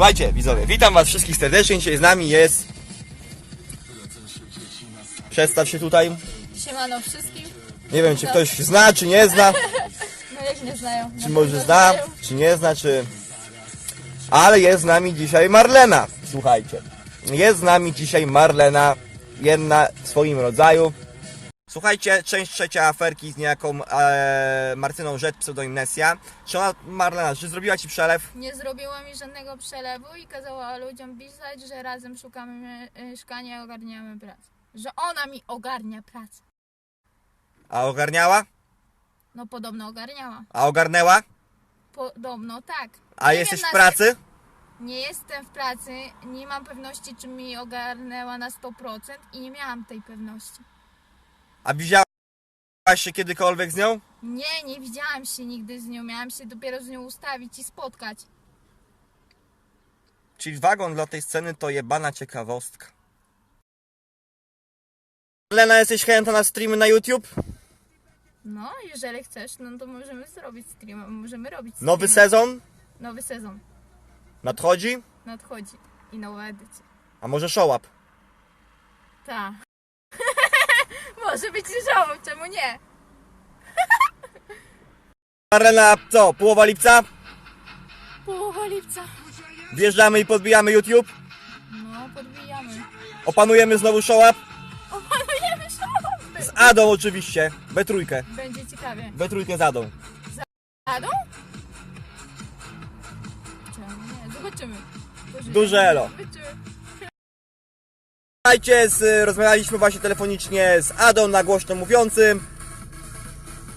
Słuchajcie, widzowie, witam was wszystkich serdecznie. Dzisiaj z nami jest... Przedstaw się tutaj. Siemano wszystkim. Nie wiem, czy ktoś zna, czy nie zna. No jak nie znają. Czy może zna, czy nie zna, czy... Ale jest z nami dzisiaj Marlena. Słuchajcie. Jest z nami dzisiaj Marlena. Jedna w swoim rodzaju. Słuchajcie, część trzecia aferki z niejaką e, Martyną Rzet, pseudonim Nessia. Czy ona, Marlena, czy zrobiła ci przelew? Nie zrobiła mi żadnego przelewu i kazała ludziom pisać, że razem szukamy mieszkania i ogarniamy pracę. Że ona mi ogarnia pracę. A ogarniała? No podobno ogarniała. A ogarnęła? Podobno tak. A Nie jesteś w pracy? Nie jestem w pracy, nie mam pewności, czy mi ogarnęła na 100% i nie miałam tej pewności. A widziałaś się kiedykolwiek z nią? Nie, nie widziałam się nigdy z nią, miałam się dopiero z nią ustawić i spotkać. Czyli wagon dla tej sceny to jebana ciekawostka. Lena, jesteś chętna na streamy na YouTube? No, jeżeli chcesz, no to możemy zrobić stream, możemy robić stream. Nowy sezon Nowy sezon nadchodzi? nadchodzi i nowa edycja. A może show up? Ta. Może być żołą, czemu nie? Marlena, co? Połowa lipca? Połowa lipca. Wjeżdżamy i podbijamy YouTube? No, podbijamy. Opanujemy znowu show up? Opanujemy żołą! Z Adą oczywiście. We trójkę. Będzie ciekawie. We trójkę z Adą. Adą? Czemu nie? Zobaczymy. Zobaczymy. Duże elo. Zobaczymy. Słuchajcie, z, rozmawialiśmy właśnie telefonicznie z Adą na głośno mówiącym.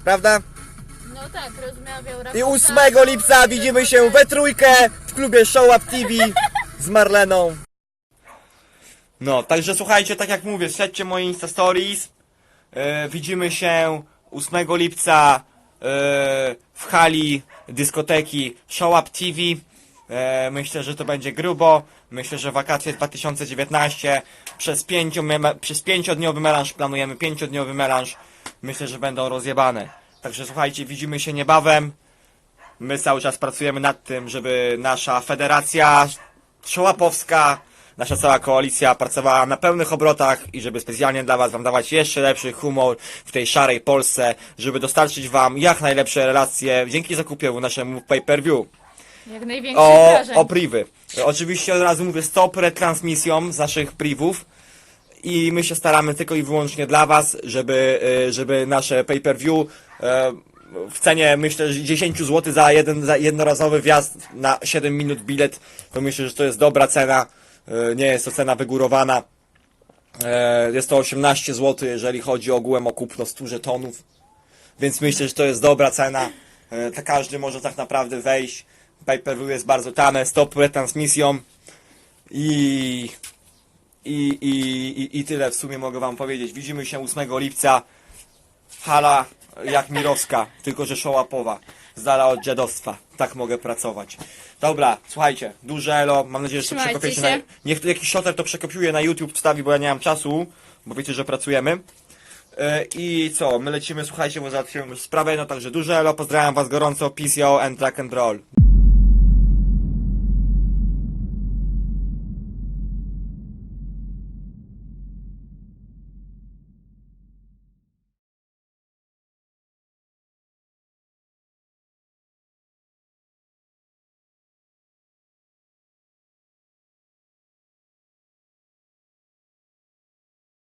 Prawda? No tak, rozmawiał I Rafał 8 Tarno, lipca widzimy się we trójkę w klubie Show Up TV z Marleną. No, także słuchajcie, tak jak mówię, śledźcie moje Insta Stories. E, widzimy się 8 lipca e, w hali dyskoteki Show Up TV. E, myślę, że to będzie grubo. Myślę, że wakacje 2019 przez, pięciu, przez pięciodniowy melanż planujemy pięciodniowy melanż. Myślę, że będą rozjebane. Także słuchajcie, widzimy się niebawem. My cały czas pracujemy nad tym, żeby nasza federacja szołapowska, nasza cała koalicja pracowała na pełnych obrotach i żeby specjalnie dla Was Wam dawać jeszcze lepszy humor w tej szarej Polsce, żeby dostarczyć Wam jak najlepsze relacje dzięki zakupiowi naszemu pay-per-view Jak o, o privy. Oczywiście od razu mówię stop retransmisjom z naszych privów i my się staramy tylko i wyłącznie dla Was, żeby, y, żeby nasze pay-per-view e, w cenie myślę, że 10 zł za jeden za jednorazowy wjazd na 7 minut bilet, to myślę, że to jest dobra cena, E, nie jest to cena wygórowana. Jest to 18 zł, jeżeli chodzi ogółem o kupno 100 żetonów. Więc myślę, że to jest dobra cena. To każdy może tak naprawdę wejść. Pay-per-view jest bardzo tane, stop retransmisją. I, i, i, i, I tyle w sumie mogę wam powiedzieć. Widzimy się 8 lipca. Hala jak Mirowska, tylko że szołapowa. Z dala od dziadostwa. Tak mogę pracować. Dobra, słuchajcie, duże elo. Mam nadzieję, że to Trzymajcie przekopiecie na... się. Niech jakiś shoter to przekopiuje na YouTube wstawi, bo ja nie mam czasu. Bo wiecie, że pracujemy. E, I co, my lecimy, słuchajcie, bo załatwimy już sprawę, no także duże elo, pozdrawiam was gorąco, peace yo and track and roll.